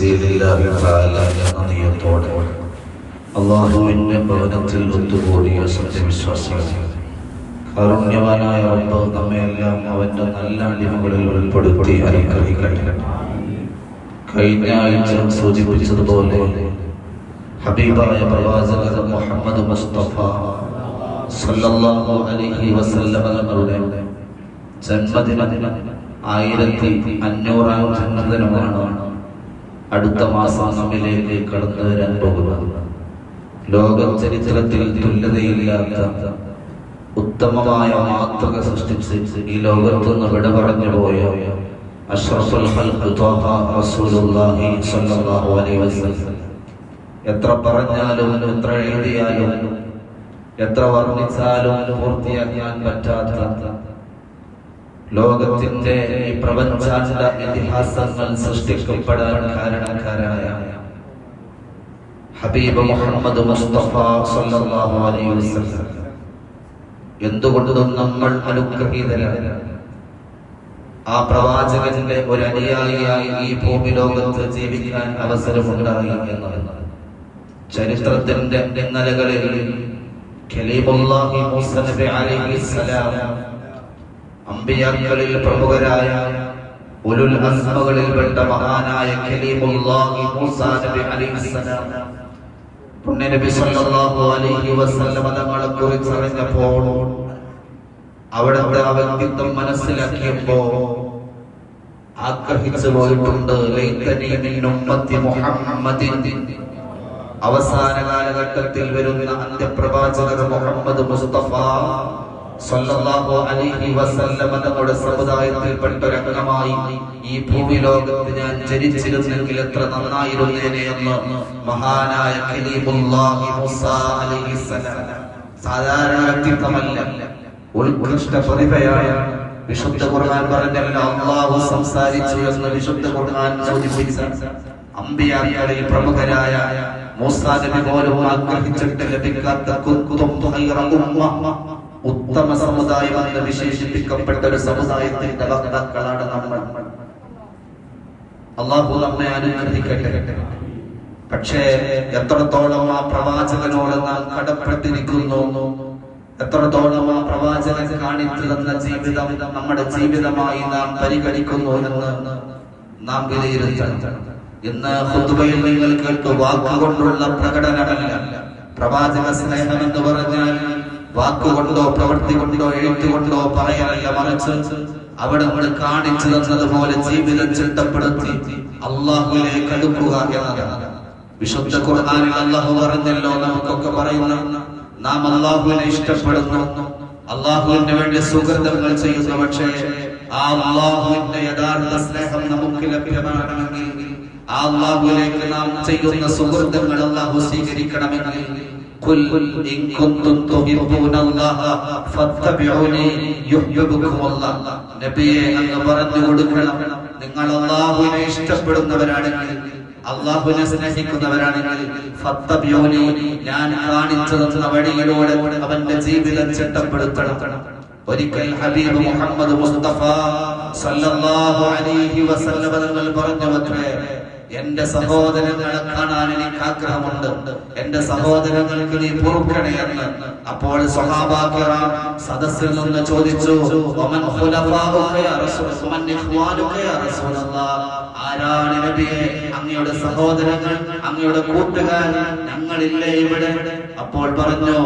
സബീലില്ലാഹി തആല എന്ന നിയത്തോടെ അള്ളാഹുവിന്റെ ഭവനത്തിൽ ഒത്തുകൂടിയ സത്യവിശ്വാസികൾ കാരുണ്യവാനായ റബ്ബ് നമ്മയെല്ലാം അവന്റെ നല്ല അടിമകളിൽ ഉൾപ്പെടുത്തി അനുഗ്രഹിക്കട്ടെ കഴിഞ്ഞ ആഴ്ച സൂചിപ്പിച്ചതുപോലെ ഹബീബായ പ്രവാചകർ മുഹമ്മദ് മുസ്തഫ സല്ലല്ലാഹു അലൈഹി വസല്ലമ തങ്ങളുടെ ജന്മദിനം ആയിരത്തി അഞ്ഞൂറാം ജന്മദിനമാണ് അടുത്ത മാസം നമ്മിലേക്ക് കടന്നു വരാൻ പോകുന്നത് ലോക ചരിത്രത്തിൽ തുല്യതയില്ലാത്ത ഉത്തമമായ മാതൃക സൃഷ്ടിച്ച് ഈ ലോകത്ത് നിന്ന് വിട പറഞ്ഞു പോയ എത്ര പറഞ്ഞാലും എത്ര എഴുതിയാലും എത്ര വർണിച്ചാലും പൂർത്തിയാക്കാൻ പറ്റാത്ത ലോകത്തിന്റെ ഈ പ്രപഞ്ചാചല ഇതിഹാസങ്ങൾ സൃഷ്ടിക്കപ്പെടാൻ കാരണക്കാരായ ഹബീബ് മുഹമ്മദ് മുസ്തഫ സല്ലല്ലാഹു അലൈഹി വസല്ലം. എന്തുകൊണ്ടും നമ്മൾ അനുഗ്രഹീതരാണ്. ആ പ്രവാചകന്റെ ഒരു അനുയായിയായി ഈ ഭൂമി ലോകത്ത് ജീവിക്കാൻ അവസരമുണ്ടായി എന്ന് ചരിത്രത്തിന്റെ ഇന്നലകളിൽ ഖലീമുല്ലാഹി മൂസ നബി അലൈഹിസ്സലാം അമ്പിയാക്കളിൽ പ്രമുഖരായ ഉലുൽ അസ്മകളിൽപ്പെട്ട മഹാനായ ഖലീമുല്ലാഹി മൂസ നബി അലൈഹിസ്സലാം. പുണ്യനബി സല്ലല്ലാഹു അലൈഹി വസല്ലം തങ്ങളെ കുറിച്ച് അറിഞ്ഞപ്പോൾ അവിടുത്തെ ആ വ്യക്തിത്വം മനസ്സിലാക്കിയപ്പോ ആഗ്രഹിച്ചു പോയിട്ടുണ്ട് അവസാന കാലഘട്ടത്തിൽ വരുന്ന അന്ത്യപ്രവാചകർ മുഹമ്മദ് മുസ്തഫ സല്ലല്ലാഹു അലൈഹി വസല്ലമ തങ്ങളുടെ സമുദായത്തിൽപ്പെട്ട ഒരു അംഗമായി ഈ ഭൂമി ലോകത്ത് ഞാൻ ജനിച്ചിരുന്നെങ്കിൽ എത്ര നന്നായിരുന്നേനെ എന്ന് മഹാനായ ഖലീമുല്ലാഹി മൂസ സാധാരണ വ്യക്തിത്വമല്ല. ഉത്കൃഷ്ട പ്രതിഭയായ വിശുദ്ധ ഖുർആൻ പറഞ്ഞല്ലോ അള്ളാഹു സംസാരിച്ചു എന്ന് വിശുദ്ധ ഖുർആൻ സൂചിപ്പിച്ച അമ്പിയാക്കളിൽ പ്രമുഖരായ മൂസാ നബി പോലും ആഗ്രഹിച്ചിട്ട് ലഭിക്കാത്ത ഉത്തമ സമുദായം എന്ന് വിശേഷിപ്പിക്കപ്പെട്ട ഒരു സമുദായത്തിന്റെ വക്താക്കളാണ് നമ്മൾ. അള്ളാഹു നമ്മെ അനുഗ്രഹിക്കട്ടെ. പക്ഷേ എത്രത്തോളം ആ പ്രവാചകനോട് നാം കടപ്പെട്ടിരിക്കുന്നു? എത്രത്തോളം ആ പ്രവാചകൻ കാണിച്ചു തന്ന ജീവിതം നമ്മുടെ ജീവിതമായി നാം പരിഗണിക്കുന്നു എന്ന് നാം വിലയിരുത്തണം. ഇന്ന് ഹുദ്ബയിൽ നിങ്ങൾ കേട്ടു വാക്കുകൊണ്ടുള്ള പ്രകടനമല്ല. പ്രവാചക സ്നേഹം എന്ന് പറഞ്ഞാൽ വാക്കുകൊണ്ടോ പ്രവൃത്തി കൊണ്ടോ എഴുത്തുകൊണ്ടോ പറയാനല്ല മറിച്ച് അവിടെ നമ്മൾ കാണിച്ചു തന്നതുപോലെ ജീവിതം ചിട്ടപ്പെടുത്തി അള്ളാഹുവിലേക്ക് അടുക്കുക എന്നതാണ് വിശുദ്ധ ഖുർആനിൽ അള്ളാഹു പറഞ്ഞല്ലോ നമുക്കൊക്കെ പറയുന്ന നാം അള്ളാഹുവിനെ ഇഷ്ടപ്പെടുന്നു. അള്ളാഹുവിന് വേണ്ടി സുഹൃതങ്ങൾ ചെയ്യുന്നു. പക്ഷേ ആ അള്ളാഹുവിന്റെ യഥാർത്ഥ സ്നേഹം നമുക്ക് ലഭ്യമാകണമെങ്കിൽ ആ അള്ളാഹുവിലേക്ക് നാം ചെയ്യുന്ന സുഹൃത്തുക്കൾ അള്ളാഹു സ്വീകരിക്കണമെങ്കിൽ قل إن كنتم تحبون الله فاتبعوني يحببكم الله നബിയെ അങ്ങ് പറഞ്ഞു കൊടുക്കണം നിങ്ങൾ അള്ളാഹുവിനെ ഇഷ്ടപ്പെടുന്നവരാണെങ്കിൽ അള്ളാഹുവിനെ സ്നേഹിക്കുന്നവരാണെങ്കിൽ ഫത്തബിയൂനി ഞാൻ കാണിച്ചു തന്ന വഴിയിലൂടെ അവന്റെ ജീവിതം ചിട്ടപ്പെടുത്തണം ഒരിക്കൽ ഹബീബ് മുഹമ്മദ് മുസ്തഫ സല്ലല്ലാഹു അലൈഹി വസല്ലം തങ്ങൾ പറഞ്ഞു അത്രേ എന്റെ സഹോദരങ്ങളെ കാണാൻ എനിക്ക് ആഗ്രഹമുണ്ട് എന്റെ സഹോദരങ്ങൾക്ക് നീ പൊറുക്കണേ എന്ന് അപ്പോൾ സദസ്സിൽ നിന്ന് ചോദിച്ചു? ആരാണ് നബിയെ? അങ്ങയുടെ സഹോദരങ്ങൾ അങ്ങയുടെ കൂട്ടുകാർ ഞങ്ങളില്ലേ ഇവിടെ? അപ്പോൾ പറഞ്ഞു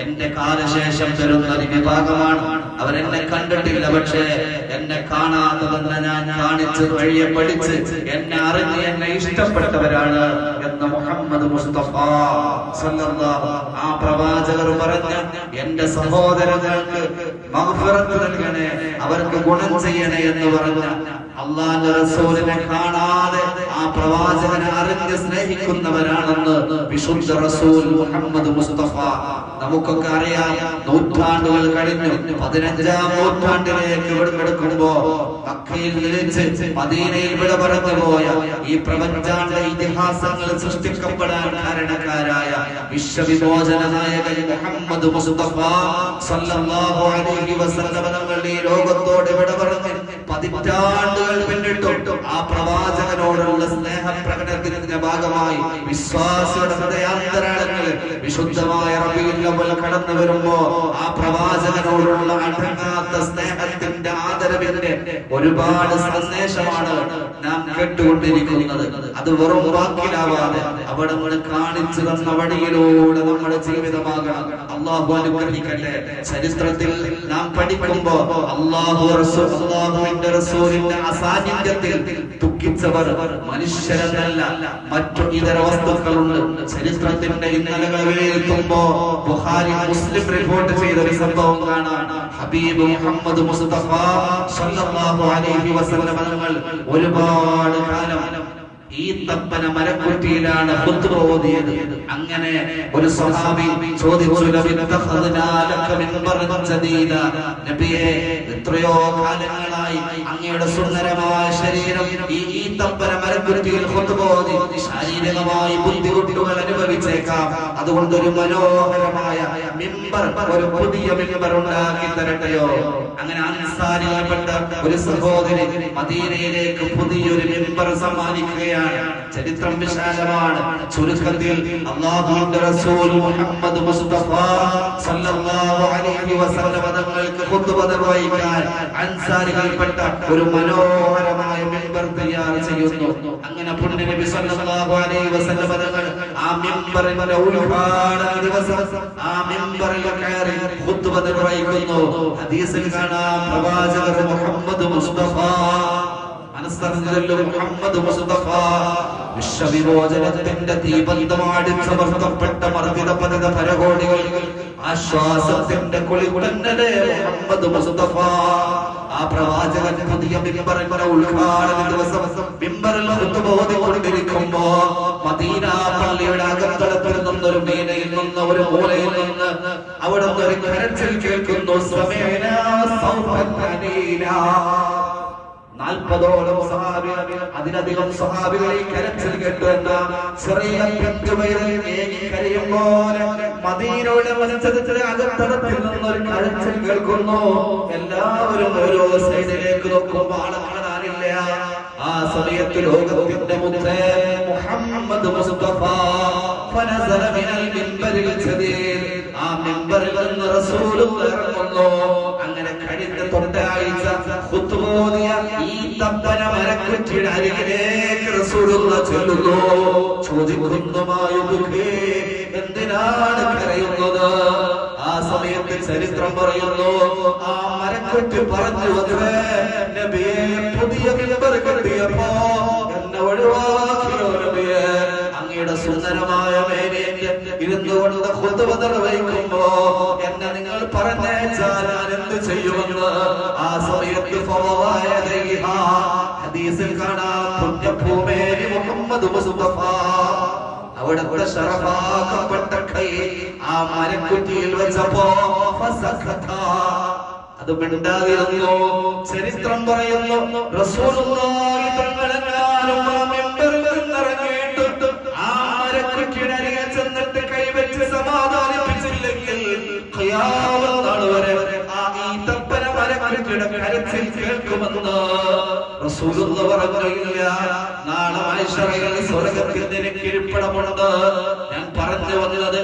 എന്റെ കാലശേഷം വരുന്ന ഒരു വിഭാഗമാണ് അവരെന്നെ കണ്ടിട്ടില്ല പക്ഷേ എന്നെ കാണാത്തതെന്ന് ഞാൻ കാണിച്ച് വഴിയെ പഠിച്ച് എന്നെ അറിഞ്ഞ് എന്നെ ഇഷ്ടപ്പെട്ടവരാണ് എന്ന് മുഹമ്മദ് മുസ്തഫ ആ പ്രവാചകർ പറഞ്ഞ എന്റെ സഹോദരങ്ങൾക്ക് മഗ്ഫിറത്ത് നൽകണേ അവർക്ക് ഗുണം ചെയ്യണേ എന്ന് പറഞ്ഞ അള്ളാന്റെ റസൂലിനെ കാണാതെ ആ പ്രവാചകനെ അറിഞ്ഞ് സ്നേഹിക്കുന്നവരാണെന്ന് വിശുദ്ധ റസൂൽ മുഹമ്മദ് മുസ്തഫ നമുക്കൊക്കെ അറിയാം. നൂറ്റാണ്ടുകൾ കഴിഞ്ഞു. പതിനഞ്ചാം നൂറ്റാണ്ടിലേക്ക് വിടുമ്പോ മക്കയിൽ നിലിച്ച് മദീനയിൽ വിട പറഞ്ഞു പോയ ഈ പ്രപഞ്ചാണ്ട ഇതിഹാസങ്ങൾ സൃഷ്ടിക്കപ്പെടാൻ കാരണക്കാരായ വിശ്വവിമോചന നായകൻ മുഹമ്മദ് മുസ്തഫ സല്ലല്ലാഹു അലൈഹി വസല്ലം ഈ ലോകത്തോട് വിട പതിറ്റാണ്ടുകൾ പിന്നിട്ടു ആ പ്രവാചകനോടുള്ള സ്നേഹപ്രകടനത്തിന്റെ ഭാഗമായി വിശ്വാസിയുടെ ഹൃദയാന്തരാളങ്ങളിൽ വിശുദ്ധമായ അവ്വൽ കടന്നു വരുമ്പോ ആ പ്രവാചകനോടുള്ള അടങ്ങാത്ത സ്നേഹത്തിന്റെ ആദരവിന്റെ ഒരുപാട് സന്ദേശമാണ് നാം കേട്ടുകൊണ്ടിരിക്കുന്നത്. അത് വെറും വാക്കിലാവാതെ അവിടെ നമ്മൾ കാണിച്ചു തന്ന വഴിയിലൂടെ നമ്മുടെ ജീവിതമാകണം. അള്ളാഹു അനുഗ്രഹിക്കട്ടെ. ചരിത്രത്തിൽ നാം പഠിക്കുമ്പോ അള്ളാഹു അള്ളാഹുവിന്റെ അസാന്നിധ്യത്തിൽ ദുഃഖിച്ചവർ മനുഷ്യരെന്നല്ല മറ്റു ഇതര വസ്തുക്കളുണ്ട്. ചരിത്രത്തിന്റെ ഇന്നലകൾ വിലയിരുത്തുമ്പോ ബുഹാരി മുസ്ലിം റിപ്പോർട്ട് ചെയ്ത ഒരു സംഭവം കാണാൻ ഹബീബ് മുഹമ്മദ് മുസ്തഫ സല്ലല്ലാഹു അലൈഹി വസല്ലം തങ്ങൾ ഒരുപാട് കാലം ഈ തപ്പന മരക്കുറ്റിയിലാണ് ഓതിയത്. അങ്ങനെ ഒരു സ്വഹാബി ചോദിച്ചു എത്രയോ കാലങ്ങളായി അങ്ങയുടെ സുന്ദരമായ ശരീരം ഈ ഈത്തപ്പന തപ്പന കൊണ്ടുപോകുന്നു ശാരീരികമായി ബുദ്ധിമുട്ടുകൾ അനുഭവിച്ചേക്കാം. അതുകൊണ്ട് ഒരു മനോഹരമായ മിമ്പർ ഒരു പുതിയ മിമ്പർ ഉണ്ടാക്കി തരട്ടെയോ? അങ്ങനെ അനുസാരിക്കപ്പെട്ട ഒരു സഹോദരി മദീനയിലേക്ക് പുതിയൊരു മിമ്പർ സമ്മാനിക്കുകയാണ്. ചരിത്രം വിശാലമാണ്. ചുരുക്കത്തിൽ അള്ളാഹുവിന്റെ റസൂൽ മുഹമ്മദ് മുസ്തഫ സല്ലല്ലാഹു അലൈഹി വസല്ലം തങ്ങൾക്ക് ഖുത്ബ നിർവഹിക്കാൻ അൻസാരികൾപ്പെട്ട ഒരു മനോഹരമായ മെമ്പർ തയ്യാർ ചെയ്യുന്നു. അങ്ങനെ പുണ്യ സല്ലല്ലാഹു അലൈഹി വസല്ലം തങ്ങൾ ആ മെമ്പറിൽ ഒരുപാട് ദിവസം ആ മെമ്പറിൽ കയറി ഖുത്ബ നിർവഹിക്കുന്നു ഹദീസിൽ കാണാം പ്രവാചകർ മുഹമ്മദ് മുസ്തഫ മനസ്സറിഞ്ഞല്ലോ മുഹമ്മദ് മുസ്തഫ. വിശ്വവിമോചനത്തിന്റെ തീബന്ധമാടിച്ചമർത്തപ്പെട്ട മർദ്ദിത പതിത പരകോടികൾ ആശ്വാസത്തിന്റെ കുളികുടന്നലെ മുഹമ്മദ് മുസ്തഫ. ആ പ്രവാചകൻ പുതിയ മിമ്പറിന്റെ ഉദ്ഘാടന ദിവസം മിമ്പറിൽ കൊണ്ടിരിക്കുമ്പോ മദീന പള്ളിയുടെ അകത്തളത്തിൽ നിന്നൊരു മീനയിൽ നിന്ന് ഒരു മൂലയിൽ നിന്ന് അവിടെ ഒരു കരച്ചിൽ കേൾക്കുന്നു. സമേന നാൽപ്പതോളം സഹാബികൾ അതിലധികം സഹാബികളെ കരച്ചിൽ കേട്ടു എന്ന ചെറിയ കരയും പോലെ മദീനയുടെ മത്സരത്തിലെ അകത്തടത്തിൽ നിന്നൊരു കരച്ചിൽ കേൾക്കുന്നു. എല്ലാവരും ഓരോ സൈഡിലേക്ക് നോക്കുമ്പോൾ കാണാനില്ല ആ സമയത്ത് ലോകത്തിന്റെ മുത്തേ മുഹമ്മദ് മുസ്തഫ ഫനസല അൽ മിമ്പരിൽ ജദീദ് ആ മിമ്പറിൽ നിന്ന് റസൂൽ ഇറങ്ങുന്നു. അങ്ങനെ കഴിഞ്ഞ തൊട്ടാഴ്ച ഖുത്ബോദിയ ഈ തപ്പന മരക്കുറ്റിയുടെ അരികിലേക്ക് റസൂലുള്ള ചെല്ലുന്നു. ചോദിക്കുന്നതുമായുബുഖേ എന്തിനാണ് കരയുന്നത്. ആ സമയത്ത് ചരിത്രം പറയുന്നു ആ മരക്കുറ്റി പറഞ്ഞു നബിയെ പുതിയ കെട്ടിയപ്പോ എന്നെ ഒഴിവാക്കിയോ അങ്ങയുടെ സുന്ദരമായ മേനേക്ക് ഇരുന്നു കൊണ്ട് ഖുത്ബ നിർവഹിക്കുമ്പോ എന്നെ നിങ്ങൾ പറഞ്ഞേച്ചാൽ ഞാൻ എന്ത് ചെയ്യുമെന്ന്. ആ സമയത്ത്. ഹദീസിൽ കാണാം പുണ്യഭൂമേരി മുഹമ്മദ് മുസ്തഫ. അവിടുത്തെ ശറഫാക്കപ്പെട്ട കൈ ആ മരക്കുറ്റിയിൽ വെച്ചപ്പോ. അത് മിണ്ടാതിരുന്നു ചരിത്രം പറയുന്നു റസൂലുള്ളാഹി മിമ്പറിൽ നിന്നിറങ്ങിയിട്ട് ആ വരെ മരക്കുറ്റിയുടെ കരച്ചിൽ കേൾക്കുമെന്ന് റസൂലുള്ള പറഞ്ഞില്ല. നാളെ മനുഷ്യറകൾ സ്വർഗത്തിൽ നിനക്ക് ഇരിപ്പിടമുണ്ട്. ഞാൻ പറഞ്ഞു വന്നത്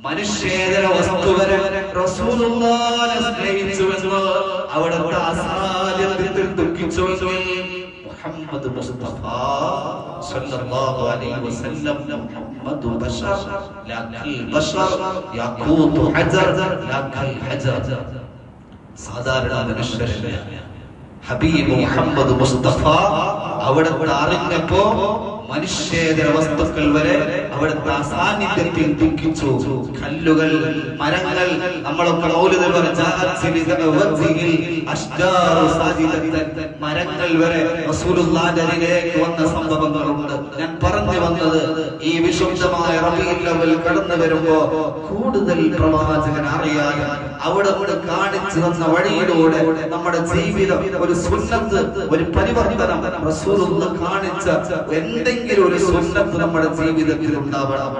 മനുഷ്യേതര വസ്തുവരെ റസൂലുള്ളാനെ സ്നേഹിച്ചുവെന്ന് അവിടുത്തെ അസാധ്യത്തിൽ ദുഃഖിച്ചുവെങ്കിൽ മുഹമ്മദ് മുസ്തഫ സല്ലല്ലാഹു അലൈഹി വസല്ലം മുഹമ്മദ് ബശർ ലാ കൽ ബശർ യഖൂതു ഹജർ ലാ ഹജർ. സാധാരണ മനുഷ്യരല്ല. ഹബീബ് മുഹമ്മദ് മുസ്തഫ അവിടുത്തെ അറിഞ്ഞപ്പോ മനുഷ്യേതര വസ്തുക്കൾ വരെ അവിടുത്തെ അസാന്നിധ്യത്തിൽ ദുഃഖിച്ചു. കല്ലുകൾ മരങ്ങൾ നമ്മളൊക്കെ മരങ്ങൾ വരെ റസൂലുള്ളാഹിന്റെ അരികിലേക്ക് വന്ന സംഭവങ്ങളുണ്ട് ഞാൻ പറഞ്ഞു വന്നത് ഈ വിശുദ്ധമായ റബീഉൽ അവ്വൽ കടന്നു വരുമ്പോ കൂടുതൽ പ്രവാചകൻ അറിയാതെ അവിടെ അവിടെ കാണിച്ചു തന്ന വഴിയിലൂടെ നമ്മുടെ ജീവിതം ഒരു സുന്നത്ത് ഒരു പരിവർത്തനം റസൂലുള്ള കാണിച്ച എന്തെങ്കിലും ഒരു സുന്നത്ത് നമ്മുടെ ജീവിതത്തിൽ ഉണ്ടാവണം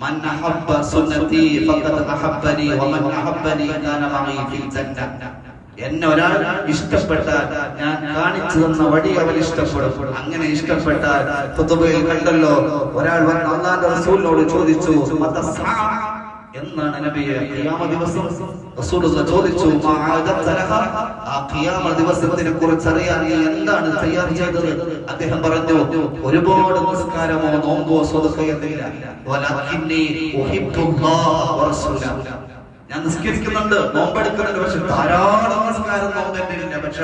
من أحب سنتي فقد أحبني ومن أحبني كان معي في الجنة എന്നെ ഒരാൾ ഇഷ്ടപ്പെട്ടാൽ ഞാൻ കാണിച്ചു തന്ന വഴി അവൻ ഇഷ്ടപ്പെടും അങ്ങനെ ഇഷ്ടപ്പെട്ടാൽ കുത്തുബയിൽ കണ്ടല്ലോ ഒരാൾ വന്ന് അള്ളാന്റെ റസൂലിനോട് ചോദിച്ചു? എന്നാണ് നബിയെ ഖിയാമ ദിവസം റസൂൽ ചോദിച്ചു? ആ ഖിയാമ ദിവസത്തിനെ കുറിച്ച് അറിയാൻ എന്താണ് തയ്യാർ ചെയ്തത് അദ്ദേഹം പറഞ്ഞു ഒരുപാട് നിസ്കാരമോ നോമ്പോ സ്വതക്കയത്തില്ല ഞാൻ നിസ്കരിക്കുന്നുണ്ട് നോമ്പെടുക്കുന്നുണ്ട് പക്ഷെ ധാരാളം നമസ്കാരം നോമ്പെന്നില്ല പക്ഷെ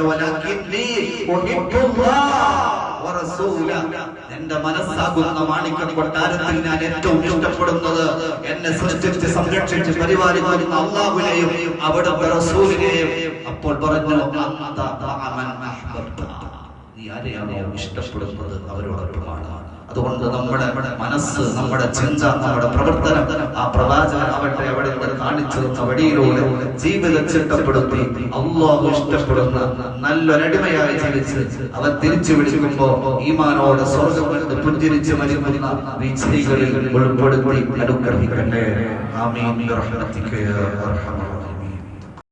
എന്റെ മനസ്സാകുന്ന മാണിക്യം കൊട്ടാരത്തിൽ ഞാൻ ഏറ്റവും ഇഷ്ടപ്പെടുന്നത് എന്നെ സൃഷ്ടിച്ച് സംരക്ഷിച്ച് പരിപാലിക്കുന്ന അള്ളാഹുവിനെയും അവിടുത്തെ റസൂലിനെയും. അപ്പോൾ പറഞ്ഞു. നീ ആരെയാണോ ഇഷ്ടപ്പെടുന്നത്? അവരോടൊപ്പമാണ്. അതുകൊണ്ട് നമ്മുടെ മനസ്സ് നമ്മുടെ ചിന്ത നമ്മുടെ പ്രവർത്തനം ആ പ്രവാചകൻ ആവട്ടെ അവിടെ ഇവിടെ കാണിച്ചു വടിയിലൂടെ ജീവിതം ചിട്ടപ്പെടുത്തി അള്ളാഹു ഇഷ്ടപ്പെടുന്ന നല്ലൊരടിമയായി ജീവിച്ച് അവൻ തിരിച്ചു വിളിക്കുമ്പോ ഈമാനോടെ സ്വർഗം പുഞ്ചിരിച്ച് മരിക്കുന്ന വിജയികളിൽ ഉൾപ്പെടുത്തി അനുഗ്രഹിക്കട്ടെ. ആമീൻ.